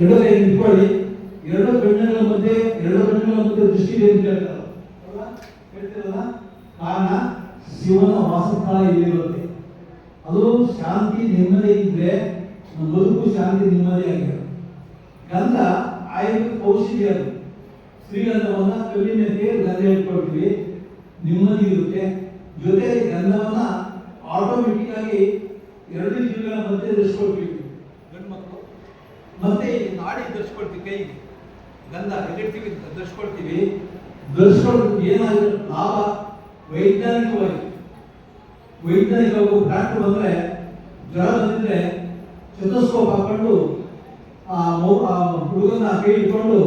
ಎರಡು ಕೈ ಇಟ್ಕೊಳ್ಳಿ. ಎರಡು ಕಣ್ಣುಗಳ ಮಧ್ಯೆ, ಎರಡು ಕಣ್ಣುಗಳ ಮಧ್ಯೆ ದೃಷ್ಟಿ ಇದೆ ಅಲ್ವಾ? ಹೇಳ್ತೀರಲ್ಲ? ಕಾರಣ, ಶಿವನ ವಾಸಸ್ಥಳ ಇಲ್ಲಿರುತ್ತೆ. ಅದು ಶಾಂತಿ, ನೆಮ್ಮದಿ ಇದ್ರೆ ನಮ್ಮ ಬದುಕು ಶಾಂತಿ, ನೆಮ್ಮದಿ ಆಗಿದೆ ಗಂಧ, ಆಯುರ್ವೇದ ಔಷಧಿ ಅದು. ಶ್ರೀಗಂಧವನ್ನ ಕಲ್ಲಿನಕ್ಕೆ ಗಂಧ ಇಟ್ಕೊಳ್ತೀವಿ. ನೆಮ್ಮದಿ ಇರುತ್ತೆ. ಜೊತೆಗೆ ಗಂಧವನ್ನ ಆಟೋಮೆಟಿಕ್ ಆಗಿ ಎರಡು ಜೀವಿಗಳ ಮಧ್ಯೆ ಮಕ್ಕಳು ಮತ್ತೆ ಈ ನಾಡಿ ಧರಿಸ್ಕೊಳ್ತೀವಿ ಕೈಗೆ. ಗಂಧ ಅಂತ ಧರಿಸ್ಕೊಳ್ತೀವಿ ಧರಿಸ್ಕೊಂಡು ಏನಾಗುತ್ತೆ ಲಾಭ, ವೈಜ್ಞಾನಿಕವಾಗಿ. ವೈಜ್ಞಾನಿಕವಾಗಿ ಡಾಕ್ಟರ್ ಬಂದ್ರೆ, ಜ್ವರ ಬಂದಿದ್ರೆ ಚತಸ್ಕೋಪ್ ಹಾಕೊಂಡು ಆ ಹುಡುಗನ ಕೈ ಇಟ್ಕೊಂಡು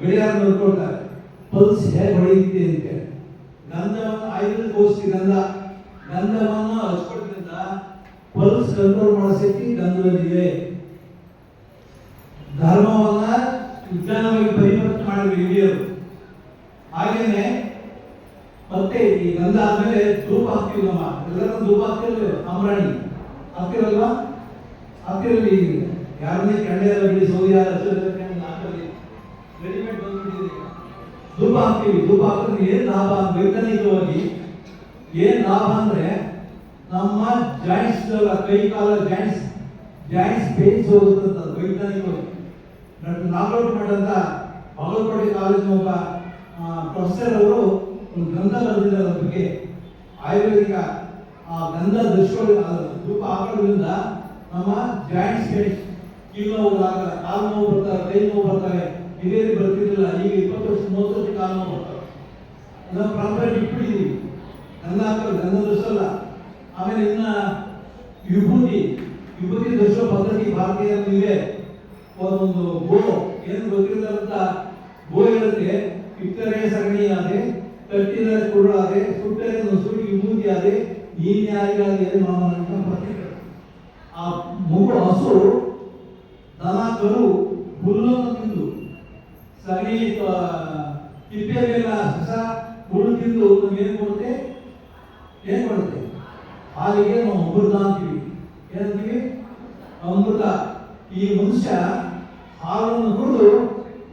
ಗಡಿಯಾರ ನೋಡ್ಕೊಳ್ತಾರೆ ಪಲ್ಸ್ ಹೇಗೆ ಹೊಡೆಯುತ್ತೆ ಅಂತ ಗಂಧವನ್ನು ಆಯುರ್ವೇದ ಔಷಧಿ ಗಂಧ. ಗಂಧವನ್ನು ಹಚ್ಕೊಳ್ತಿದ್ದ ಪಲ್ಸ್ ಕಂಟ್ರೋಲ್ ಮಾಡೋ ಶಕ್ತಿ ಗಂಧದಲ್ಲಿದೆ. ಧರ್ಮವನ್ನ ವಿಜ್ಞಾನವಾಗಿ ಪರಿವರ್ತನೆ ಮಾಡಿದ್ರು ಹಿರಿಯರು ಹಾಗೇನೆ ಮತ್ತೆ ಈ ಗಂಧ ಆದ್ಮೇಲೆ ಧೂಪ ಹಾಕ್ತೀವಿ ನಮ್ಮ ಎಲ್ಲರೂ ಧೂಪ ಹಾಕ್ತಿರ್ಲಿ ಅಮರಾಣಿ. ಹಾಕ್ತಿರಲ್ವಾ? ಹಾಕ್ತಿರಲಿ ಯಾರನ್ನೇ ಕೆಂಡೆ ಎಲ್ಲ ಬಿಡಿ, ಸೌದಿ ಹಾಕಲಿ ರೆಡಿಮೇಡ್ ಬಂದ್ಬಿಟ್ಟಿದೆ ಈಗ. ಧೂಪ ಹಾಕ್ತೀವಿ. ಧೂಪ ಹಾಕಿದ್ರೆ ಏನ್ ಲಾಭ? ವೈಜ್ಞಾನಿಕವಾಗಿ ಏನು ಲಾಭ ಅಂದ್ರೆ ನಮ್ಮ ಜಾಯಿಂಟ್ಸ್ ಕೈ ಕಾಲ ಜಾಯಿಂಟ್ಸ್ ಜಾಯಿಂಟ್ಸ್ ಪೇನ್ಸ್ ಹೋಗುತ್ತೆ ವೈಜ್ಞಾನಿಕವಾಗಿ. ಡಾಕ್ಟರ್ ನಾಗೌಟ್ ಅಂತ ಬಾಗಲಕೋಟೆ ಕಾಲೇಜಿನ ಒಬ್ಬ ಪ್ರೊಫೆಸರ್ ಅವರು ಒಂದು ಗ್ರಂಥ ಬರೆದಿದ್ದಾರೆ ಅದ್ರ ಬಗ್ಗೆ. ಆಯುರ್ವೇದಿಕ, ಆ, ಗಂಧ ಧರಿಸ್ಕೊಳ್ಳಿ ರೂಪ ಹಾಕೋದ್ರಿಂದ ನಮ್ಮ ಜಾಯಿಂಟ್ಸ್ ಕೀಲು ನೋವು ಆಗಲ್ಲ ಕಾಲು ನೋವು ಬರ್ತಾರೆ ಕೈ ನೋವು ಬರ್ತಾರೆ ಹಿರಿಯರಿಗೆ ಬರ್ತಿರ್ಲಿಲ್ಲ. ಈಗ ಇಪ್ಪತ್ತು ವರ್ಷ, ಮೂವತ್ತು ವರ್ಷ ಕಾಲು ನೋವು ಬರ್ತಾರೆ ನಾವು ಪರಂಪರೆ ಇಟ್ಬಿಟ್ಟಿದ್ದೀವಿ ಗಂಧ ಹಾಕೋದು, ಗಂಧ ಧರಿಸಲ್ಲ ಆಮೇಲೆ ಇನ್ನ ವಿಭೂತಿ ವಿಭೂತಿ ದೃಶ್ಯ ಪದ್ಧತಿ ಭಾರತೀಯ ಇದೆ ಒಂದೊಂದು ಗೋ. ಏನು ಗೊತ್ತಿರದಂತ ಗೋ ಇರುತ್ತೆ ಕಿತ್ತರೆ ಸಗಣಿ ಆದೆ ಕಟ್ಟಿದರೆ ಕುರುಳಾದೆ ಸುಟ್ಟರೆ ವಿಭೂತಿ ಆದೆ ನೀನ್ ಯಾರಿಗಾದೆ ಏನು ಅಂತ. ಆ ಮಗು ಹಸು ದನ ಕರು ಹುಲ್ಲನ್ನು ತಿಂದು, ಸಗಣಿ ತಿಪ್ಪೆ ಹಸ ಹುಳು ತಿಂದು ಏನು ಏನ್ ಕೊಡುತ್ತೆ? ಏನ್ ಕೊಡುತ್ತೆ? ಹಾಲಿಗೆ ನಾವು ಅಮೃತ ಅಂತೀವಿ. ಏನಂತೀವಿ? ಅಮೃತ. ಈ ಮನುಷ್ಯ ಹಾಲನ್ನು ಕುಡಿದು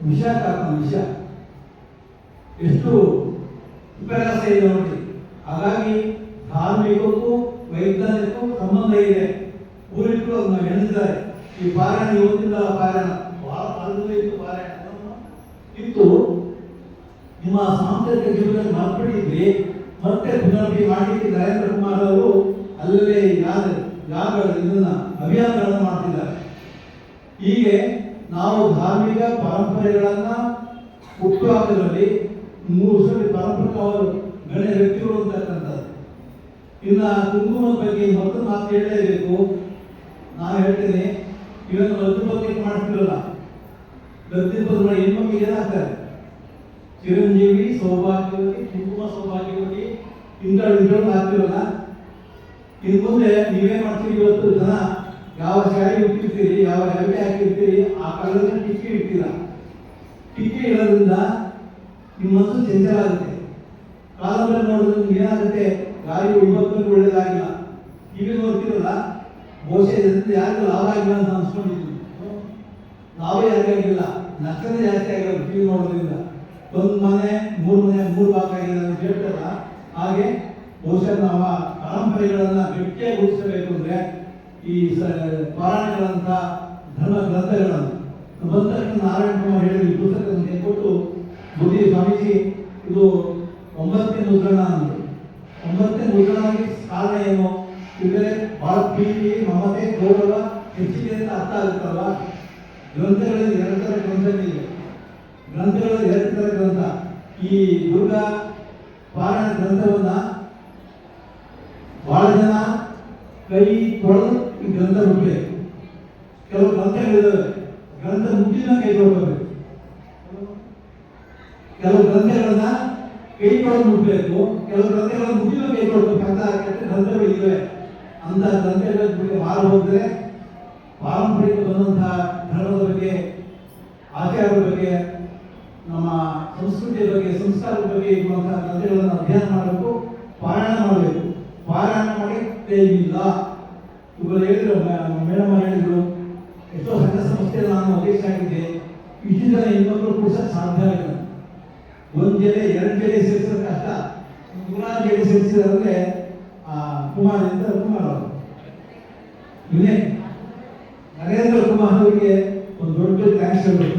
ವಿಷ ಕಾರಣ ವಿಷ. ಎಷ್ಟು ವಿಪರ್ಯಾಸ ಇದೆ ನೋಡಿ. ಹಾಗಾಗಿ ಧಾರ್ಮಿಕಕ್ಕೂ ವೈಜ್ಞಾನಿಕಕ್ಕೂ ಸಂಬಂಧ ಇದೆ. ಊರಿಟ್ಟು ಅದನ್ನ ಎಣಿಸಿದ್ದಾರೆ. ಈ ಪಾರಾಯಣ ಇವತ್ತಿಂದ ಪಾರಾಯಣ. ಬಹಳ ಕಾಲದಿಂದ ಇತ್ತು ಪಾರಾಯಣ. ಇತ್ತು. ನಿಮ್ಮ ಸಾಂಸ್ಕೃತಿಕ ಜೀವನದಲ್ಲಿ ಮಾರ್ಪಡಿದ್ರಿ ಮತ್ತೆ ಪುನರ್ಭಿ ಮಾಡಲಿಕ್ಕೆ ನರೇಂದ್ರ ಕುಮಾರ್ ಅವರು. ಅಲ್ಲೇ ಯಾಗ ಯಾರು ಇದನ್ನ ಅಭಿಯಾನಗಳನ್ನು ಮಾಡ್ತಿದ್ದಾರೆ. ಹೀಗೆ ನಾವು ಧಾರ್ಮಿಕ ಪರಂಪರೆಗಳನ್ನು ಹುಟ್ಟುಹಾಕದಲ್ಲಿ ಮೂರು ಸಲ ಪಾರಂಪರಿಕವಾದ ಗಣ್ಯ ವ್ಯಕ್ತಿಗಳು ಅಂತಕ್ಕಂಥದ್ದು ಇನ್ನು ಕುಂಕುಮದ ಬಗ್ಗೆ ಮತ್ತೊಂದು ಮಾತು ಹೇಳಲೇಬೇಕು. ನಾನು ಹೇಳ್ತೇನೆ, ಇವತ್ತು ಲದ್ದು ಬಗ್ಗೆ ಮಾಡ್ತಿರಲ್ಲ. ಲಗ್ನ ಬಗ್ಗೆ ಹೆಣ್ಮಕ್ಳಿಗೆ ಏನಾಗ್ತಾರೆ ಚಿರಂಜೀವಿ ಸೌಭಾಗ್ಯವತಿ, ಕುಂಕುಮ ಸೌಭಾಗ್ಯವತಿ ಇಂಥ ವಿಧಗಳು ಆಗ್ತಿರಲ್ಲ. ಇನ್ನು ಮುಂದೆ ನೀವೇ ಮಾಡ್ತೀರಿ ಇವತ್ತು ಜನ. ಯಾವ ಶಾಲೆ ಇಟ್ಟಿರ್ತೀರಿ, ಯಾವ ಹೆಲ್ಗೆ ಹಾಕಿರ್ತೀರಿ, ಆ ಕಾಲದಲ್ಲಿ ಟಿಕ್ಕಿ ಇಡ್ತೀರ ಟಿಕ್ಕಿ ಇಡೋದ್ರಿಂದ ನಿಮ್ಮ ಮನಸ್ಸು ಚಂಚಲ ಆಗುತ್ತೆ ಕಾಲದಲ್ಲಿ ನೋಡಿದ್ರೆ ನಿಮ್ಗೆ ಏನಾಗುತ್ತೆ? ಗಾಳಿ ಇವತ್ತು ಒಳ್ಳೇದಾಗಿಲ್ಲ. ಈಗ ನೋಡ್ತಿರಲ್ಲ ಇದರಿಂದ ಯಾರಿಗೂ ಲಾಭ ಆಗಿಲ್ಲ ಅಂತ ಅನ್ಸ್ಕೊಂಡಿದ್ದೀನಿ ಲಾಭ ಯಾರಿಗಾಗಿಲ್ಲ ನಷ್ಟನೇ ಜಾಸ್ತಿ ಆಗಿಲ್ಲ ಟಿವಿ ನೋಡೋದ್ರಿಂದ. ಒಂದು ಮನೆ, ಮೂರು ಮನೆ, ಮೂರು ಭಾಗ ಆಗಿದೆ ಅಂತ ಹೇಳ್ತಾರಲ್ಲ, ಹಾಗೆ ಬಹುಶಃ ಆ ಪರಂಪರೆಗಳನ್ನ ಗಟ್ಟಿಯಾಗಿ ಉಳಿಸಬೇಕು ಅಂದ್ರೆ ಈ ಸ ಪುರಾಣಗಳಂತ ಧರ್ಮ ಗ್ರಂಥಗಳನ್ನು ಬಂತಕ್ಕ ನಾರಾಯಣ ಕುಮಾರ್ ಹೇಳಿದ ಪುಸ್ತಕವನ್ನು ಕೊಟ್ಟು, ಬುದ್ಧಿ ಸ್ವಾಮೀಜಿ, ಇದು ಒಂಬತ್ತನೇ ಮುದ್ರಣ ಅಂದರು. ಒಂಬತ್ತನೇ ಮುದ್ರಣಕ್ಕೆ ಕಾರಣ ಏನು? ಇದ್ರೆ ಭಾಳ ಪ್ರೀತಿ ಮಮತೆ, ಗೌರವ ಹೆಚ್ಚಿಗೆ ಅಂತ ಅರ್ಥ ಆಗುತ್ತಲ್ವ? ಗ್ರಂಥಗಳಲ್ಲಿ ಎರಡು ಥರ ಗ್ರಂಥಗಳಿವೆ. ಗ್ರಂಥಗಳಲ್ಲಿ ಎರಡು ಥರ ಗ್ರಂಥ. ಈ ದುರ್ಗಾ ಪಾರಾಯಣ ಗ್ರಂಥವನ್ನು ಭಾಳ ಜನ ಕೈ ತೊಳೆದು ಈ ಗ್ರಂಥ ಮುಖ್ಯ ಕೆಲವು ಗ್ರಂಥಗಳಿದ್ದಾವೆ ಗ್ರಂಥ ಮುಟ್ಟಿನ ಕೈ ತೊಳ್ಕೋಬೇಕು ಕೆಲವು ಗ್ರಂಥಗಳನ್ನ ಕೈ ತೊಳೆದು ಮುಟ್ಟಬೇಕು ಕೆಲವು ಗ್ರಂಥಗಳನ್ನು ಮುಟ್ಟಿನ ಕೈ ತೊಳ್ಬೇಕು. ಅಂತ ಗ್ರಂಥಗಳಿವೆ ಅಂತ ಗ್ರಂಥಗಳ ಮಾರು ಹೋದ್ರೆ ಪಾರಂಪರಿಕ ಬಂದಂತಹ ಧರ್ಮದ ಬಗ್ಗೆ, ಆಚಾರದ ಬಗ್ಗೆ, ನಮ್ಮ ಸಂಸ್ಕೃತಿಯ ಬಗ್ಗೆ, ಸಂಸ್ಕಾರದ ಬಗ್ಗೆ ಇರುವಂತಹ ಗ್ರಂಥಗಳನ್ನು ಅಧ್ಯಯನ ಮಾಡಬೇಕು ಪಾರಾಯಣ ಮಾಡಬೇಕು ಪಾರಾಯಣ ಮಾಡಿ ಟೈಮ್ ಇಲ್ಲ ಇವರು ಹೇಳಿದ್ರು ಮೇಡಮ್ ಹೇಳಿದ್ರು, ಎಷ್ಟೋ ಸಂಘ ಸಂಸ್ಥೆ ನಾನು ಅಧ್ಯಕ್ಷ ಆಗಿದ್ದೆ. ಜನ ಇನ್ನೊಬ್ಬರು ಕೂರ್ಸಕ್ ಸಾಧ್ಯ ಇಲ್ಲ ಒಂದು ಜಡೆ ಎರಡು ಜಡೆ ಸೇರಿಸೋದು ಕಷ್ಟ ನೂರಾರು ಜಡೆ ಸೇರಿಸಿದ್ರೆ ಕುಮಾರ್ ಅಂತ ಕುಮಾರ್ ಅವರು. ಇವನೇ ನರೇಂದ್ರ ಕುಮಾರ್ ಅವರಿಗೆ ಒಂದು ದೊಡ್ಡ ಥ್ಯಾಂಕ್ಸ್ ಹೇಳಬೇಕು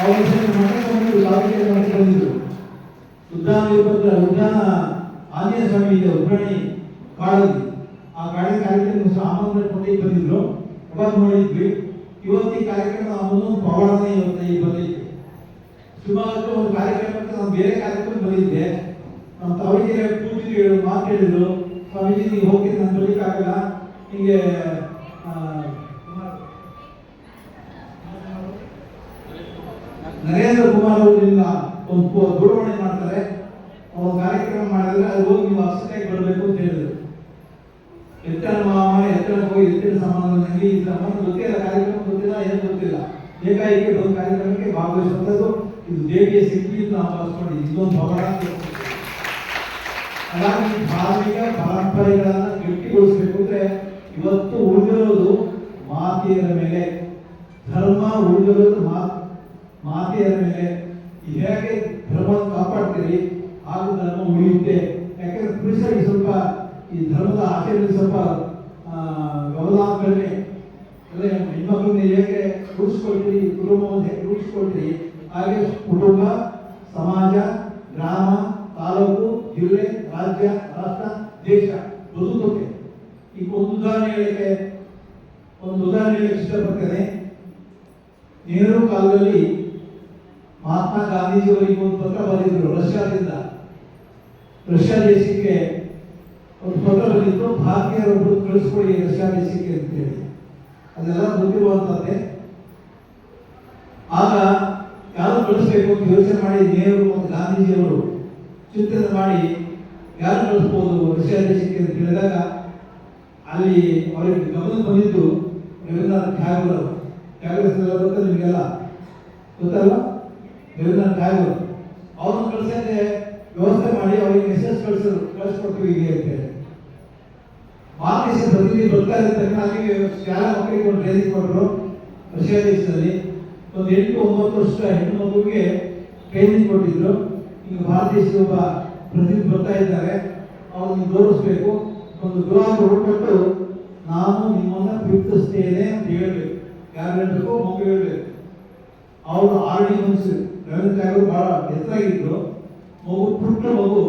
ಅವರು ಮಠಕ್ಕೆ ದಾವಣಗೆರೆ ಮಾಡಿ ಬಂದಿದ್ರು. ಉದ್ದಾನ ಉದ್ದಾನ ಆಂಜನೇಯ ಸ್ವಾಮಿ ಇದೆ, ಉಗ್ರಣಿ ಕಾಡಲ್ಲಿ ಆ ಗಾಡಿ ಕಾರ್ಯಕ್ರಮ ಸಾಮಾನ್ಯ ಕೊಟ್ಟು ಬಂದಿದ್ರು. ಅವಾಗ ನೋಡಿದ್ವಿ ಇವತ್ತು ಈ ಕಾರ್ಯಕ್ರಮ ಅನ್ನೋದು ಪವಾಡನೆ ಇವತ್ತು ಈ ಬಂದೈತೆ ಸುಮಾರು ಒಂದು ಕಾರ್ಯಕ್ರಮಕ್ಕೆ ನಾನು ಬೇರೆ ಕಾರ್ಯಕ್ರಮ ಬಂದಿದ್ದೆ. ನಮ್ಮ ತಾವರಿಗೆ ಪೂಜೆಗೆ ಹೇಳು, ಮಾತು ಹೇಳಿದ್ರು. ಸ್ವಾಮೀಜಿ, ನೀವು ಹೋಗಿ ನಾನು ಬರ್ಲಿಕ್ಕಾಗಲ್ಲ ಹಿಂಗೆ ನರೇಂದ್ರ ಕುಮಾರ್ ಅವರಿಂದ ಒಂದು ದೂರವಾಣಿ ಮಾಡ್ತಾರೆ. ಅವ್ರ ಕಾರ್ಯಕ್ರಮ ಮಾಡಿದ್ರೆ ಅದು ಹೋಗಿ ನೀವು ಅಕ್ಷತೆಗೆ ಬರಬೇಕು ಅಂತ ಹೇಳಿದ್ರು. ಎತ್ತನ ಮಾಮ ಎತ್ತರ ಹೋಗಿ ಎತ್ತಿನ ಸಂಬಂಧ ನನಗೆ ಈ ಸಂಬಂಧ ಗೊತ್ತಿಲ್ಲ, ಕಾರ್ಯಕ್ರಮ ಗೊತ್ತಿಲ್ಲ, ಏನು ಗೊತ್ತಿಲ್ಲ. ಏಕಾಏಕಿ ಒಂದು ಕಾರ್ಯಕ್ರಮಕ್ಕೆ ಭಾಗವಹಿಸುವಂಥದ್ದು ಇದು ದೇವಿಯ ಸಿಕ್ಕಿ ಅಂತ ನಾವು ಬಳಸ್ಕೊಂಡು ಇದೊಂದು ಭವನ ಹಾಗಾಗಿ ಧಾರ್ಮಿಕ ಪರಂಪರೆಗಳನ್ನ ಗಟ್ಟಿಗೊಳಿಸಬೇಕು ಅಂದ್ರೆ ಇವತ್ತು ಉಳಿದಿರೋದು ಮಾತೆಯರ ಮೇಲೆ, ಧರ್ಮ ಉಳಿದಿರೋದು ಮಾತು ಮಾತೆಯರ ಮೇಲೆ. ಹೇಗೆ ಧರ್ಮ ಕಾಪಾಡ್ತೀರಿ ಆಗ ಧರ್ಮ ಉಳಿಯುತ್ತೆ. ಯಾಕೆಂದ್ರೆ ಪುರುಷರಿಗೆ ಸ್ವಲ್ಪ ಈ ಧರ್ಮದ ಆಚರಣೆ ಸ್ವಲ್ಪ ವ್ಯವಧಾನ ಕಡಿಮೆ ಅದೇ ಹೆಣ್ಮಕ್ಳನ್ನ ಹೇಗೆ ರೂಢಿಸ್ಕೊಳ್ರಿ ಕುಟುಂಬವನ್ನು ಹೇಗೆ ರೂಢಿಸ್ಕೊಳ್ರಿ ಹಾಗೆ ಕುಟುಂಬ, ಸಮಾಜ, ಗ್ರಾಮ, ತಾಲೂಕು, ಜಿಲ್ಲೆ, ರಾಜ್ಯ, ರಾಷ್ಟ್ರ, ದೇಶ ಬದುಕುತ್ತೆ ಈಗ ಒಂದು ಉದಾಹರಣೆ ಹೇಳಕ್ಕೆ, ಒಂದು ಉದಾಹರಣೆ ಹೇಳಕ್ಕೆ ಇಷ್ಟಪಡ್ತೇನೆ. ನೆಹರು ಕಾಲದಲ್ಲಿ ಮಹಾತ್ಮ ಗಾಂಧೀಜಿಯವರಿಗೆ ಒಂದು ಪತ್ರ ಬರೆದಿದ್ರು, ರಷ್ಯಾದಿಂದ. ರಷ್ಯಾ ದೇಶಕ್ಕೆ ಪತ್ರ ಬಂದಿತ್ತು ಭಾರತೀಯರೊಬ್ಬರು ಕಳಿಸ್ಕೊಡಿ ರಷ್ಯಾ ದೇಶಕ್ಕೆ ಅಂತ ಹೇಳಿ ಅದೆಲ್ಲ ಗೊತ್ತಿರುವಂತದ್ದೇ ಆಗ ಯಾರು ಕಳಿಸ್ಬೇಕು ಅಂತ ಯೋಚನೆ ಮಾಡಿ ನೆಹರು ಮತ್ತು ಗಾಂಧೀಜಿಯವರು ಚಿಂತನೆ ಮಾಡಿ ಯಾರು ಕಳಿಸ್ಬೋದು ರಷ್ಯಾ ದೇಶಕ್ಕೆ ಅಂತ ಹೇಳಿದಾಗ ಅಲ್ಲಿ ಅವರಿಗೆ ಗಮನ ಬಂದಿದ್ದು ರವೀಂದ್ರನಾಥ್ ಟ್ಯಾಗೋರ್ ಅವರು. ಟ್ಯಾಗೋರ್ ನಿಮಗೆಲ್ಲ? ಗೊತ್ತಲ್ಲ ರವೀಂದ್ರನಾಥ್ ಟ್ಯಾಗೋರ್. ಅವ್ರನ್ನ ಕಳ್ಸಕ್ಕೆ ವ್ಯವಸ್ಥೆ ಮಾಡಿ ಅವರಿಗೆ ಮೆಸೇಜ್ ಕಳಿಸಿ ಕಳಿಸ್ಕೊಡ್ತೀವಿ ಹೀಗೆ ಅಂತ ಹೇಳಿ. ಭಾರತೀಯ ಪ್ರತಿನಿಧಿ ಬರ್ತಾ ಇದ್ದ ತಕ್ಷಣ ಅಲ್ಲಿಗೆ ಶಾಲಾ ಮಕ್ಕಳಿಗೆ ಒಂದು ಟ್ರೈನಿಂಗ್ ಕೊಟ್ಟರು, ರಷ್ಯಾ ದೇಶದಲ್ಲಿ. ಒಂದು ಎಂಟು ಒಂಬತ್ತು ವರ್ಷ ಹೆಣ್ಣು ಮಗುವಿಗೆ ಟ್ರೈನಿಂಗ್ ಕೊಟ್ಟಿದ್ರು. ಈಗ ಭಾರತ ದೇಶದ ಒಬ್ಬ ಪ್ರತಿನಿಧಿ ಬರ್ತಾ ಇದ್ದಾರೆ. ಅವ್ರನ್ನ ಗೌರವಿಸ್ಬೇಕು ಒಂದು ಗುಲಾಬ್ ಹುಡುಕೊಟ್ಟು ನಾನು ನಿಮ್ಮನ್ನು ಪ್ರೀತಿಸ್ತೇನೆ ಅಂತ ಹೇಳಬೇಕು. ಯಾರು ಹೇಳಬೇಕು? ಮಗು ಹೇಳಬೇಕು. ಅವರು ಆರ್ ಡಿ ಮನ್ಸು ರವೀಂದ್ರ ಭಾಳ ಎತ್ತರಾಗಿದ್ರು ಮಗು ಪುಟ್ಟ ಮಗು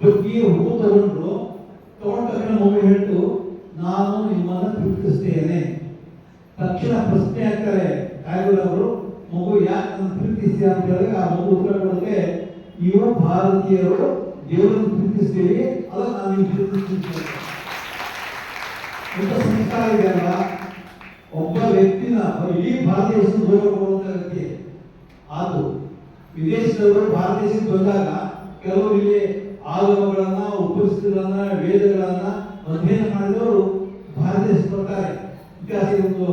ಬಗ್ಗೆ ಹೂ ತಗೊಂಡ್ರು ತಗೊಂಡ ತಕ್ಷಣ ಮಗು ಹೇಳ್ತು, ನಾನು ನಿಮ್ಮನ್ನ ಪ್ರೀತಿಸ್ತೇನೆ. ತಕ್ಷಣ ಪ್ರಶ್ನೆ ಹಾಕ್ತಾರೆ ಟ್ಯಾಗೋರ್ ಅವರು, ಮಗು ಯಾಕೆ ನನ್ನ ಪ್ರೀತಿಸ್ತೀಯ ಅಂತ ಹೇಳಿದ್ರೆ ಆ ಮಗು ಉತ್ತರ ಕೊಡೋಕ್ಕೆ ಇವರು ಭಾರತೀಯರು, ದೇವರನ್ನು ಪ್ರೀತಿಸ್ತೀವಿ ಅಲ್ಲ ನಾನು ನೀವು ಪ್ರೀತಿಸ್ತೀನಿ ಅಂತ ಸಂಸ್ಕಾರ ಇದೆ ಅಲ್ವಾ? ಒಬ್ಬ ವ್ಯಕ್ತಿನ ಇಡೀ ಭಾರತೀಯ ಗೌರವ ಕೊಡುವಂತ ವ್ಯಕ್ತಿ. ಅದು ವಿದೇಶದವರು ಭಾರತ ದೇಶಕ್ಕೆ ಬಂದಾಗ ಕೆಲವರು ಇಲ್ಲಿ ಆಗಮಗಳನ್ನ ಉಪನಿಷತ್ತುಗಳನ್ನ ವೇದಗಳನ್ನ ಅಧ್ಯಯನ ಮಾಡಿದವರು ಭಾರತ ದೇಶಕ್ಕೆ ಬರ್ತಾರೆ ಇತಿಹಾಸ ಒಂದು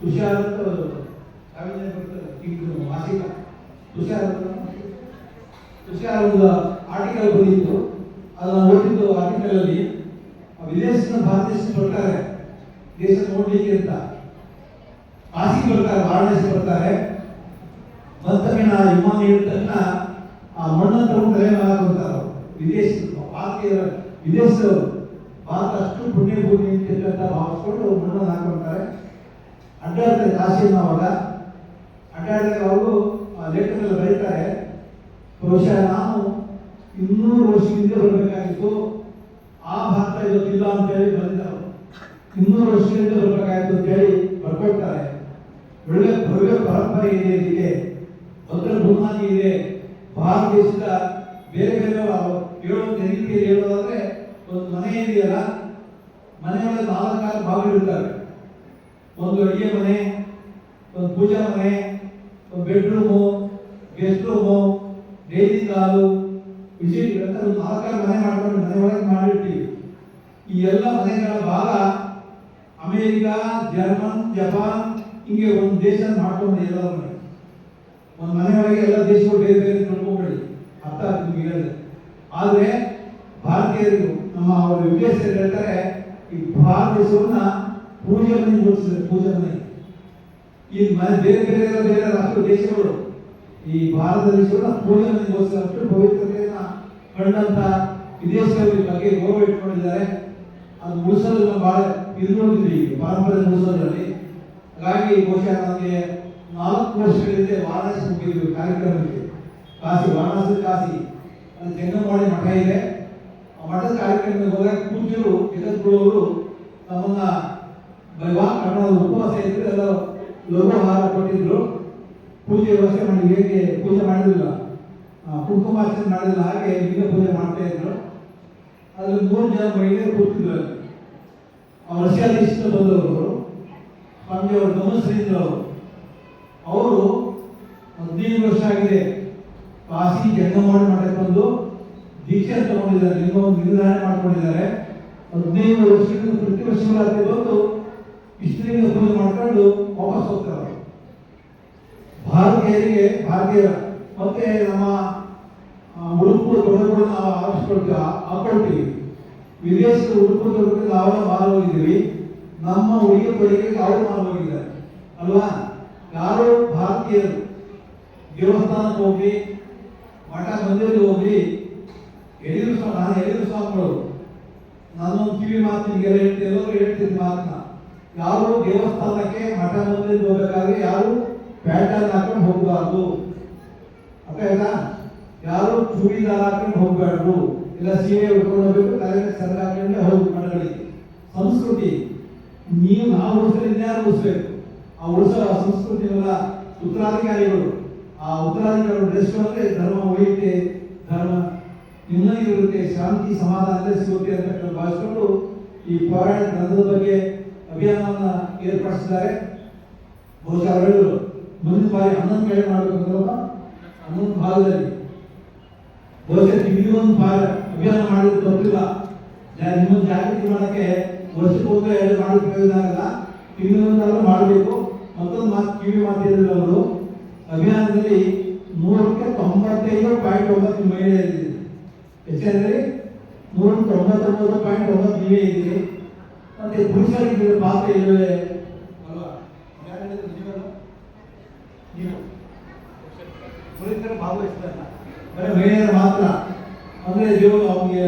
ತುಷಾರ್ ಮಾಸಿಕ ಅಂತ ತುಷಾರ್ ಒಂದು ಆರ್ಟಿಕಲ್ ಬಂದಿತ್ತು ಅದನ್ನ ಓದಿದ್ದು ಆರ್ಟಿಕಲ್ ಅಲ್ಲಿ ವಿದೇಶದ ಭಾರತ ದೇಶಕ್ಕೆ ಬರ್ತಾರೆ ದೇಶ ನೋಡ್ಲಿಕ್ಕೆ ಅಂತ. ಕಾಶಿಗೆ ಬರ್ತಾರೆ ವಾರಣಾಸಿ ಬರ್ತಾರೆ ಬಂದ ತಕ್ಷಣ ವಿಮಾನ ಆ ಮಣ್ಣನ್ನು ತಗೊಂಡು ತಲೆ ಮೇಲೆ ಅವರು ಅವ್ರು. ವಿದೇಶ ಭಾರತೀಯ ವಿದೇಶದವರು. ಭಾರತ ಅಷ್ಟು ಪುಣ್ಯ ಭೂಮಿ ಅಂತ ಭಾವಿಸ್ಕೊಂಡು ಮಣ್ಣನ್ನು ಹಾಕೊಂತಾರೆ ಅಡ್ಡಾಡ್ತಾರೆ ಕಾಶಿಯನ್ನು ಅವಾಗ. ಅಡ್ಡಾಡಿದಾಗ ಅವರು ಲೇಖನದಲ್ಲಿ ಬರೀತಾರೆ, ಬಹುಶಃ ನಾನು ಇನ್ನೂರು ವರ್ಷದಿಂದ ಬರಬೇಕಾಗಿತ್ತು. ಆ ಭಾರತ ಇವತ್ತಿಲ್ಲ ಅಂತ ಹೇಳಿ ಬಂದಿದ್ದಾರೆ. ಇನ್ನೂರು ವರ್ಷದಿಂದ ಬರಬೇಕಾಗಿತ್ತು ಅಂತೇಳಿ ಬರ್ಕೊಳ್ತಾರೆ ಒಳ್ಳೆ ಭವ್ಯ ಪರಂಪರೆ ಇದೆ ಇದಕ್ಕೆ ಭದ್ರ ಬುನಾದಿ ಇದೆ. ಭಾರತ ದೇಶದ ಬೇರೆ ಬೇರೆ ಹೇಳೋ ರೀತಿಯಲ್ಲಿ ಹೇಳೋದಾದ್ರೆ ಒಂದು ಮನೆ ಇದೆಯಲ್ಲ ಮನೆಯೊಳಗೆ ನಾಲ್ಕಾರು ಇರ್ತಾರೆ ಒಂದು ಅಡಿಗೆ ಮನೆ, ಒಂದು ಪೂಜಾ ಮನೆ, ಒಂದು bedroom guest room dining hall visit ಅಂತ ಒಂದು ನಾಲ್ಕಾರು ಮನೆ ಮಾಡ್ಕೊಂಡು ಮನೆ ಒಳಗೆ ಮಾಡಿರ್ತೀವಿ. ಈ ಎಲ್ಲ ಮನೆಗಳ ಭಾಗ ಅಮೇರಿಕಾ, ಜರ್ಮನ್, ಜಪಾನ್, ಹಿಂಗೆ ಒಂದು ದೇಶ ಮಾಡ್ಕೊಂಡು ಮನೆ ಒಂದು ಮನೆಯೊಳಗೆ ಎಲ್ಲ ದೇಶಗಳು ಬೇರೆ ಬೇರೆ ನೋಡ್ಕೊಂಡ್ಬಿಡಿ ಅರ್ಥ ಆಗ್ತದೆ ನಿಮ್ಗೆ ಆದರೆ ಭಾರತೀಯರು ನಮ್ಮ ಅವರು ವಿದೇಶಿಯರು ಹೇಳ್ತಾರೆ, ಈ ಭಾರತ ದೇಶವನ್ನು ಪೂಜೆ ಮನೆ ಜೋಡಿಸಿದ್ದಾರೆ, ಪೂಜೆ ಮನೆ ಈ ಮನೆ ಬೇರೆ ಬೇರೆ ಬೇರೆ ರಾಷ್ಟ್ರ ದೇಶಗಳು ಈ ಭಾರತ ದೇಶವನ್ನ ಪೂಜೆ ಮನೆ ಅಷ್ಟು ಪವಿತ್ರತೆಯನ್ನ ಕಂಡಂತ ವಿದೇಶಗಳ ಬಗ್ಗೆ ಗೌರವ ಇಟ್ಕೊಂಡಿದ್ದಾರೆ. ಅದು ಉಳಿಸಲು ಭಾಳ ಬಹಳ ನೋಡಿದ್ವಿ ಈ ಪರಂಪರೆ ಉಳಿಸೋದ್ರಲ್ಲಿ. ಹಾಗಾಗಿ ಬಹುಶಃ ನನಗೆ ನಾಲ್ಕು ವರ್ಷಗಳಿಂದ ವಾರಾಣಸಿ ಮುಗಿದ್ವಿ ಕಾರ್ಯಕ್ರಮಕ್ಕೆ. ಕಾಶಿ ವಾರಾಣಸಿ ಕಾಶಿ ಅಲ್ಲಿ ಜಂಗಮವಾಡಿ ಮಠ ಇದೆ. ಆ ಮಠದ ಕಾರ್ಯಕ್ರಮಕ್ಕೆ ಹೋದಾಗ ಪೂಜ್ಯರು ಜಗದ್ಗುರುವರು ತಮ್ಮನ್ನ ಬೈವಾ ಕನ್ನಡ ಉಪವಾಸ ಇದ್ರೆ ಎಲ್ಲ ಲಘುಹಾರ ಕೊಟ್ಟಿದ್ರು. ಪೂಜೆ ವ್ಯವಸ್ಥೆ ಮಾಡಿ, ಹೇಗೆ ಪೂಜೆ ಮಾಡಿರಲಿಲ್ಲ ಕುಂಕುಮಾರ್ಚನೆ ಮಾಡಿಲ್ಲ ಹಾಗೆ ಲಿಂಗ ಪೂಜೆ ಮಾಡ್ತಾ ಇದ್ರು. ಅದ್ರಲ್ಲಿ ಮೂರು ಜನ ಮಹಿಳೆಯರು ಕೂತಿದ್ರು ಅಲ್ಲಿ. ಆ ಇಷ್ಟ ಬಂದವರು ಸ್ವಾಮಿಯವರು ಗಮನಿಸಿದ್ರು ಅವರು. ಅವರು ಹದಿನೈದು ವರ್ಷ ಆಗಿದೆ ಕಾಶಿ ಜಂಗಮವಾಣಿ ಮಠಕ್ಕೆ ಬಂದು ದೀಕ್ಷೆ ತಗೊಂಡಿದ್ದಾರೆ, ಲಿಂಗವನ್ನು ನಿರ್ಧಾರಣೆ ಮಾಡ್ಕೊಂಡಿದ್ದಾರೆ. ಹದಿನೈದು ವರ್ಷದಿಂದ ಪ್ರತಿ ವರ್ಷಗಳಾಗಿ ಬಂದು ಇಷ್ಟಲಿಂಗ ಪೂಜೆ ಮಾಡ್ಕೊಂಡು ವಾಪಸ್ ಹೋಗ್ತಾರೆ. ಭಾರತೀಯರಿಗೆ ಭಾರತೀಯ ಮತ್ತೆ ನಮ್ಮ ಉಡುಪು ತೊಡಗುಗಳನ್ನು ನಾವು ಆರಿಸ್ಕೊಳ್ತೀವಿ ಹಾಕೊಳ್ತೀವಿ ವಿದೇಶದ ಉಡುಪು ತೊಡಗುಗಳು ನಾವೆಲ್ಲ ಮಾರು ಹೋಗಿದ್ದೀವಿ ನಮ್ಮ ಉಡುಗೆ ಪರಿಗೆ ಅವರು ಮಾರು ಹೋಗಿದ್ದಾರೆ ಅಲ್ವಾ? ಯಾರು ಭಾರತೀಯರು ದೇವಸ್ಥಾನಕ್ಕೆ ಹೋಗಿ ಮಠ ಮಂದಿರಕ್ಕೆ ಹೋಗಿ ಯಡಿಯೂರು ಸ್ವಾಮಿ ನಾನು ಯಡಿಯೂರು ಸ್ವಾಮಿಗಳು ನಾನೊಂದು ಕಿವಿ ಮಾತು ನಿಮಗೆಲ್ಲ ಹೇಳ್ತೀನಿ, ಎಲ್ಲರೂ ಹೇಳ್ತೀನಿ ಮಾತನ್ನ. ಯಾರು ದೇವಸ್ಥಾನಕ್ಕೆ, ಮಠ ಮಂದಿರಕ್ಕೆ ಹೋಗ್ಬೇಕಾದ್ರೆ ಯಾರು ಪ್ಯಾಟರ್ನ್ ಹಾಕೊಂಡು ಹೋಗಬಾರ್ದು. ಅರ್ಥ ಆಯ್ತಾ? ಯಾರು ಚೂಡಿದಾರ ಹಾಕೊಂಡು ಹೋಗಬಾರ್ದು. ಇಲ್ಲ ಸೀರೆ ಉಟ್ಕೊಂಡು ಹೋಗ್ಬೇಕು ತಲೆ ಸರ ಹೋಗಿ ಮಠಗಳಿಗೆ. ಸಂಸ್ಕೃತಿ, ನೀವು ನಾವು ಉಳಿಸಿದ್ರೆ ಇನ್ಯಾರು ಉಳಿಸ್ಬೇಕು? ಆ ಉಳಿಸೋ ಸಂಸ್ಕೃತಿನೆಲ್ಲ ಉತ್ತರಾಧಿಕಾರಿಗಳು, ಆ ಉತ್ತರಾಧಿಕಾರಿಗಳು ಡ್ರೆಸ್ಕೊಂಡ್ರೆ ಧರ್ಮ ಒಯ್ಯುತ್ತೆ ಧರ್ಮ ಇನ್ನೂ ಇರುತ್ತೆ ಶಾಂತಿ ಸಮಾಧಾನ ಸಿಗುತ್ತೆ ಅಂತ ಭಾವಿಸ್ಕೊಂಡು ಈ ಪೌರಾಣ ಗ್ರಂಥದ ಬಗ್ಗೆ ಅಭಿಯಾನವನ್ನು ಏರ್ಪಡಿಸಿದ್ದಾರೆ. ಬಹುಶಃ ಅವರು ಮುಂದಿನ ಬಾರಿ ಹನ್ನೊಂದು ಕಡೆ ಮಾಡಬೇಕಂದ್ರಲ್ಲ ಹನ್ನೊಂದು ಭಾಗದಲ್ಲಿ. ಬಹುಶಃ ಇನ್ನೊಂದು ಭಾಗ ಅಭಿಯಾನ ಮಾಡೋದು ಜಾ- ನಿಮ್ಮನ್ನು ಜಾಗೃತಿ ಮಾಡಕ್ಕೆ ಹೋದ್ರೆ ಎರಡು ಮಾಡಿ ಪ್ರಯೋಜನ ಆಗಲ್ಲ. ಇನ್ನೊಂದೆಲ್ಲ ಮಾಡಬೇಕು. ಮತ್ತೊಂದು ಮಾತು ಕಿವಿ ಮಾತು ಹೇಳಿದ್ರು ಅವರು, ಅಭಿಯಾನದಲ್ಲಿ ನೂರಕ್ಕೆ ತೊಂಬತ್ತೈದು ಪಾಯಿಂಟ್ ಒಂಬತ್ತು ಮಹಿಳೆಯರಿದ್ದೀರಿ ಹೆಚ್ಚಾದ್ರೆ ನೂರ ತೊಂಬತ್ತೊಂಬತ್ತು ಪಾಯಿಂಟ್ ಒಂಬತ್ತು ನೀವೇ ಇದ್ದೀರಿ. ಮತ್ತೆ ಪುರುಷರಿಗೆ ಪಾತ್ರ ಇಲ್ಲವೇ? ಅಲ್ವಾ? ನೀವು. ಪುರುಷರು ಭಾಗವಹಿಸ್ತಾರಲ್ಲ ಮಹಿಳೆಯರು ಮಾತ್ರ. ಅಂದ್ರೆ ದೇವರು ಅವರಿಗೆ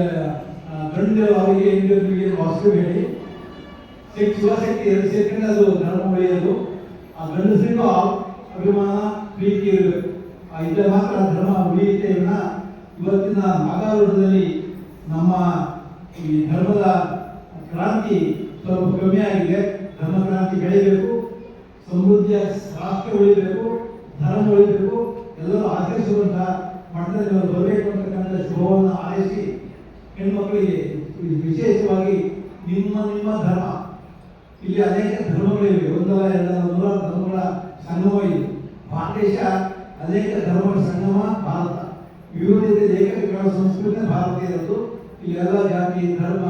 ಗಂಡು ಅವರಿಗೆ ಹೆಂಗರಿಗೆ ವಾಸ್ತು ಹೇಳಿ. ಶಕ್ತಿ ಶಿವಶಕ್ತಿ ಎರಡು ಸೇರ್ಕೊಂಡು ಅದು ಧರ್ಮ ಉಳಿಯೋದು ಆ ಅಭಿಮಾನ, ಪ್ರೀತಿ ಇರಬೇಕು ಆ ಇದ್ದ ಮಾತ್ರ ಧರ್ಮ ಉಳಿಯುತ್ತೆ ವಿನ ಇವತ್ತಿನ ಮಗಾವರಣದಲ್ಲಿ ನಮ್ಮ ಈ ಧರ್ಮದ ಕ್ರಾಂತಿ ಸ್ವಲ್ಪ ಕಮ್ಮಿ ಆಗಿದೆ. ಧರ್ಮ ಕ್ರಾಂತಿ ಬೆಳಿಬೇಕು, ಸಮೃದ್ಧಿಯ ರಾಷ್ಟ್ರ ಉಳಿಬೇಕು, ಧರ್ಮ ಉಳಿಬೇಕು, ಎಲ್ಲರೂ ಆಚರಿಸುವಂತ ಮಟ್ಟದಲ್ಲಿ ಬರಬೇಕು ಅಂತಕ್ಕಂಥ ಶುಭವನ್ನು ಆರಿಸಿ ಹೆಣ್ಮಕ್ಕಳಿಗೆ ವಿಶೇಷವಾಗಿ ನಿಮ್ಮ ನಿಮ್ಮ ಧರ್ಮ. ಇಲ್ಲಿ ಅನೇಕ ಧರ್ಮಗಳಿವೆ ಒಂದಲ್ಲ ಎರಡಲ್ಲ ಧರ್ಮಗಳ ಸಂಗಮ ಇದೆ. ಅನೇಕ ಧರ್ಮಗಳ ಸಂಗಮ, ಭಾರತ. ವಿವಿಧತೆ ಲೇಖಕಗಳ ಸಂಸ್ಕೃತಿ ಭಾರತೀಯರದ್ದು ಇಲ್ಲಿ ಎಲ್ಲ ಜಾತಿ, ಧರ್ಮ,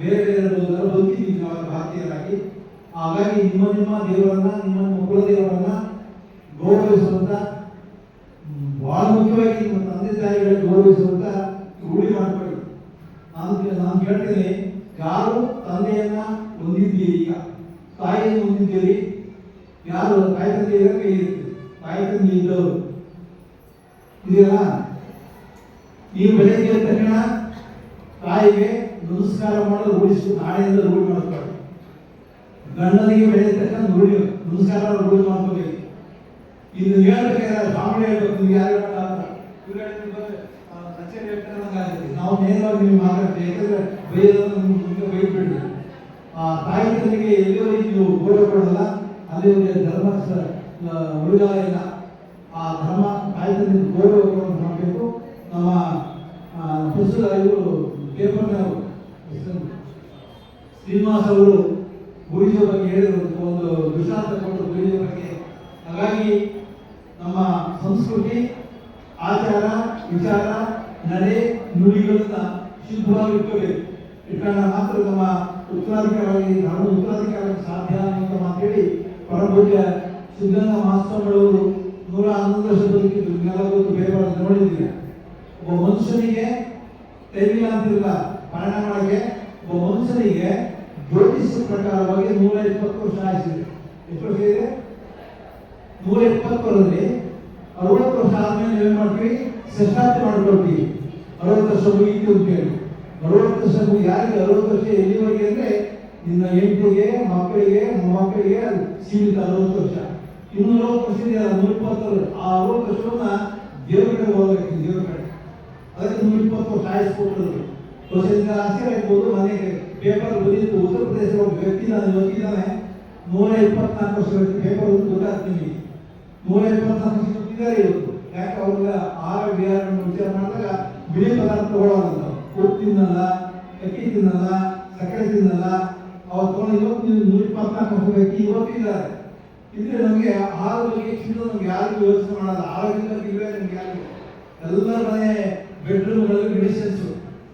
ಬೇರೆ ಬೇರೆ ಧರ್ಮ ಬದುಕಿದ್ದೀವಿ ನಾವು ಭಾರತೀಯರಾಗಿ. ಹಾಗಾಗಿ ನಿಮ್ಮ ನಿಮ್ಮ ದೇವರನ್ನ, ನಿಮ್ಮ ನಿಮ್ಮ ಕುಲ ದೇವರನ್ನ ಗೌರವಿಸುವಂತ ಬಹಳ ಮುಖ್ಯವಾಗಿ ನಿಮ್ಮ ತಂದೆ ತಾಯಿಗಳಿಗೆ ಗೌರವಿಸುವಂತ ರೂಢಿ ಮಾಡ್ಕೊಳ್ಳಿ. ನಾನು ನಾನು ಕೇಳ್ತೀನಿ, ಯಾರು ತಂದೆಯನ್ನ ಹೊಂದಿದ್ದೀರಿ ಈಗ? ತಾಯಿಯನ್ನು ಹೊಂದಿದ್ದೀರಿ ಯಾರು ತಾಯಿ ತಂದೆ ಇರೋ ಕೈ ಇರುತ್ತೆ? ತಾಯಿ ತಂದೆ ಇದ್ದವರು. ಇದೆಯಲ್ಲ? ನೀವು ಬೆಳಗ್ಗೆ ತಕ್ಷಣ ತಾಯಿಗೆ ನಮಸ್ಕಾರ ಮಾಡೋದು ರೂಢಿಸು ನಾಳೆಯಿಂದ ರೂಢಿ ಮಾಡ್ಕೊಳ್ಳಿ. ಗಂಡನಿಗೆ ಬೆಳೆದ ತಕ್ಷಣ ರೂಢಿ ನಮಸ್ಕಾರ ರೂಢಿ ಮಾಡ್ಕೋಬೇಕು ಇದು ಹೇಳ್ಬೇಕಾದ್ರೆ ಸ್ವಾಮಿ ಹೇಳ್ಬೇಕು? ಯಾರು ಹೇಳಕ್ಕಾಗಲ್ಲ. ಇವ್ರು ಹೇಳಿದ್ರು ಬಂದ್ರೆ, ಆ, ಕಚೇರಿ ಹೇಳ್ತಾರೆ ನಾವು ನೇರವಾಗಿ ನೀವು ಮಾತಾಡ್ತೀವಿ. ಯಾಕಂದ್ರೆ ಬೇರೆ ನಿಮ್ಗೆ ಮುಂದೆ ಬೈದ್ಬಿಡ್ರಿ ಆ ತಾಯಿ ತಂದೆಗೆ ಎಲ್ಲಿವರೆಗೆ ನೀವು ಗೌರವ ಕೊಡಲ್ಲ ಅಲ್ಲಿವರೆಗೆ ಧರ್ಮ ಆ, ಇಲ್ಲ ಆ ಧರ್ಮ ತಂದೆ ಗೌರವ ಕೊಡೋದು ಮಾಡಬೇಕು. ನಮ್ಮ ಪುಸ್ತಕ ಇವರು ಪೇಪರ್ನವರು ಶ್ರೀನಿವಾಸ್ ಅವರು ಗುರುಜಿಯ ಬಗ್ಗೆ ಹೇಳಿದ್ರು. ಒಂದು ದೃಷ್ಟಾಂತ ಕೊಟ್ಟು ಗುರುಜಿಯ ಬಗ್ಗೆ. ಹಾಗಾಗಿ ನಮ್ಮ ಸಂಸ್ಕೃತಿ ಆಚಾರ ವಿಚಾರ ನಡೆ ನುಡಿಗಳನ್ನ ಶುದ್ಧವಾಗಿ ಇಟ್ಕೋಬೇಕು. ಇಟ್ಕೊಂಡ ಮಾತ್ರ ನಮ್ಮ ಉತ್ತರಾಧಿಕಾರಿ, ನಾನು ಉತ್ತರಾಧಿಕಾರಿ ಸಾಧ್ಯ ಅಂತ ಮಾತೇಳಿ ಪರಭೂಜ ಸಿದ್ಧಗಂಗಾ ಮಹಾಸ್ವಾಮಿಗಳವರು ನೂರ ಹನ್ನೊಂದು ವರ್ಷ ಬದುಕಿದ್ರು. ಎಲ್ಲ ಗೊತ್ತು, ಬೇರೆ ನೋಡಿದ್ದೀರ? ಒಬ್ಬ ಮನುಷ್ಯನಿಗೆ ಟೈಮಿಲ್ಲ ಅಂತಿಲ್ಲ ಪಯಣ ಮಾಡಕ್ಕೆ ಒಬ್ಬ ಮನುಷ್ಯನಿಗೆ ಜ್ಯೋತಿಷ ಪ್ರಕಾರವಾಗಿ ನೂರ ಇಪ್ಪತ್ತು ವರ್ಷ ಆಯಿಸಿದೆ ಎಷ್ಟು ವರ್ಷ ಇದೆ? ನೂರ ಇಪ್ಪತ್ತರಲ್ಲಿ ಅರವತ್ತು ವರ್ಷ ಆದ್ಮೇಲೆ ನೀವೇನ್ ಮಾಡ್ತೀವಿ ಶಸ್ತ್ರಾರ್ಥ ಮಾಡ್ಕೊಳ್ತೀವಿ ಅರವತ್ತು ವರ್ಷ ಮುಗಿತು ಅಂತೇಳಿ. ಮುಗಿ ಯಾರಿಗೆ ಅರವತ್ತು ವರ್ಷ ಎಲ್ಲಿವರೆಗೆ ಅಂದ್ರೆ ನಿನ್ನ ಹೆಂಡತಿಗೆ, ಮಕ್ಕಳಿಗೆ, ಮೊಮ್ಮಕ್ಕಳಿಗೆ ಅದು ಸೀಮಿತ ಅರವತ್ತು ವರ್ಷ. ಇನ್ನು ವರ್ಷ ಇದೆಯಲ್ಲ ನೂರ ಇಪ್ಪತ್ತು ವರ್ಷ. ಆ ಅರವತ್ತು ವರ್ಷವನ್ನ ದೇವ್ರ ಕಡೆ ಹೋಗ್ಬೇಕು, ದೇವ್ರ ಕಡೆ. ಅದಕ್ಕೆ ನೂರ ಇಪ್ಪತ್ತು ವರ್ಷ ಆಯಿಸ್ಕೊಟ್ಟರು ವರ್ಷದಿಂದ ಆಸ್ತಿ ಆಗ್ಬೋದು ಮನೆಗೆ ಪೇಪರ್ ಬಂದಿತ್ತು ಉತ್ತರ ಪ್ರದೇಶ ಒಬ್ಬ ವ್ಯಕ್ತಿ ನಾನು ಗೊತ್ತಿದ್ದಾನೆ ನೂರ ಇಪ್ಪತ್ನಾಲ್ಕು ವರ್ಷ ಪೇಪರ್ ಒಂದು ಗೊತ್ತಾಗ್ತೀನಿ ನೂರ ಇಪ್ಪತ್ನಾಲ್ಕು ವರ್ಷ ಗೊತ್ತಿದ್ದಾರೆ ಇವತ್ತು ಯಾಕೆ ಅವ್ರಿಗೆ ಆಹಾರ ವಿಹಾರವನ್ನು ವಿಚಾರ ಮಾಡಿದಾಗ ಬಿಳಿ ಪದಾರ್ಥ ತಗೊಳ್ಳೋದಂತ ಉಪ್ಪು ತಿನ್ನಲ್ಲ ಅಕ್ಕಿ ತಿನ್ನಲ್ಲ ಸಕ್ಕರೆ ತಿನ್ನಲ್ಲ ಅವ್ರು ತಗೊಂಡು ಇವತ್ತು ನೀವು ನೂರ ಇಪ್ಪತ್ನಾಲ್ಕು ವರ್ಷ ವ್ಯಕ್ತಿ ಇವತ್ತು ಇದ್ದಾರೆ. ಇದ್ರೆ ನಮಗೆ ಆಹಾರ ಬಗ್ಗೆ ಚಿಂತೆ ನಮ್ಗೆ ಯಾರಿಗೂ ಯೋಚನೆ ಮಾಡಲ್ಲ. ಆರೋಗ್ಯ ಬಗ್ಗೆ ನಮ್ಗೆ ಯಾರಿಗೂ. ಎಲ್ಲರ ಮನೆ ಬೆಡ್ರೂಮ್ಗಳಲ್ಲಿ ಮೆಡಿಸಿನ್ಸ್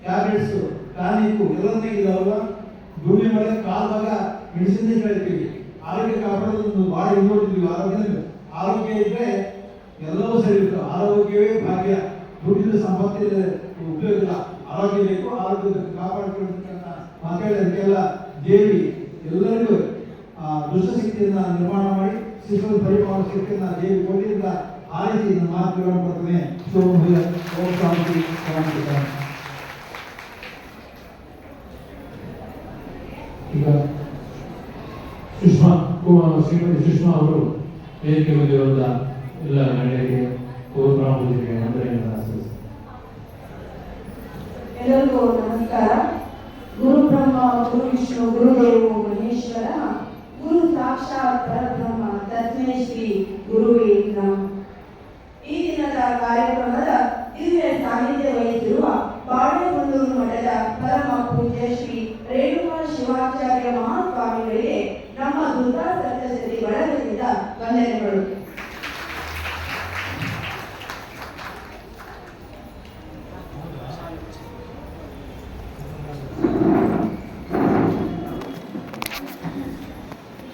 ಟ್ಯಾಬ್ಲೆಟ್ಸ್ ಟಾನಿಕ್ ಎಲ್ಲನೇ ಇದಾವಲ್ಲ ಭೂಮಿ ಮೇಲೆ ಕಾಲ್ ಭಾಗ ಮೆಡಿಸಿನ್ ಹೇಳ್ತೀವಿ ಆರೋಗ್ಯ ಕಾಪಾಡೋದು ಭಾಳ ನೋಡ್ತೀವಿ ಆರೋಗ್ಯ ಆರೋಗ್ಯ ಇದ್ರೆ ಎಲ್ಲವೂ ಸರಿ ಇರ್ತವೆ ಆರೋಗ್ಯವೇ ಭಾಗ್ಯ. ದುಡ್ಡಿನ ಸಂಪತ್ತಿನ ಉಪಯೋಗ ಇಲ್ಲ. ಆರೋಗ್ಯ ಬೇಕು ಆರೋಗ್ಯ ಬೇಕು ಕಾಪಾಡಿಕೊಳ್ಳಬೇಕಂತ ಮಾತಾಡಿ ಅದಕ್ಕೆಲ್ಲ ದೇವಿ ಎಲ್ಲರಿಗೂ, ಆ, ದುಷ್ಟಶಕ್ತಿಯನ್ನ ನಿರ್ಮಾಣ ಮಾಡಿ ಶಿಶು ಪರಿಪಾಲ ಶಕ್ತಿಯನ್ನ ದೇವಿ ಕೊಟ್ಟಿದ್ದ ಆರಿಸಿ ನನ್ನ ಮಾತುಗಳನ್ನು ಕೊಡ್ತೇನೆ ಈಗ ಸುಷ್ಮಾ ಕುಮಾರ್ ಶ್ರೀಮತಿ ಸುಷ್ಮಾ ಅವರು ವೇದಿಕೆ ಬಂದಿರುವಂತಹ ಎಲ್ಲ ಗಣ್ಯರಿಗೆ ಪೂರ್ವ ವಂದನೆಯನ್ನು ಸಲ್ಲಿಸುತ್ತೇನೆ. ಎಲ್ಲರಿಗೂ ನಮಸ್ಕಾರ ಗುರು ಬ್ರಹ್ಮ ಗುರು ವಿಷ್ಣು ಗುರುದೇವು ಮಹೇಶ್ವರ ಗುರು ಸಾಕ್ಷಾತ್ ಪರಬ್ರಹ್ಮ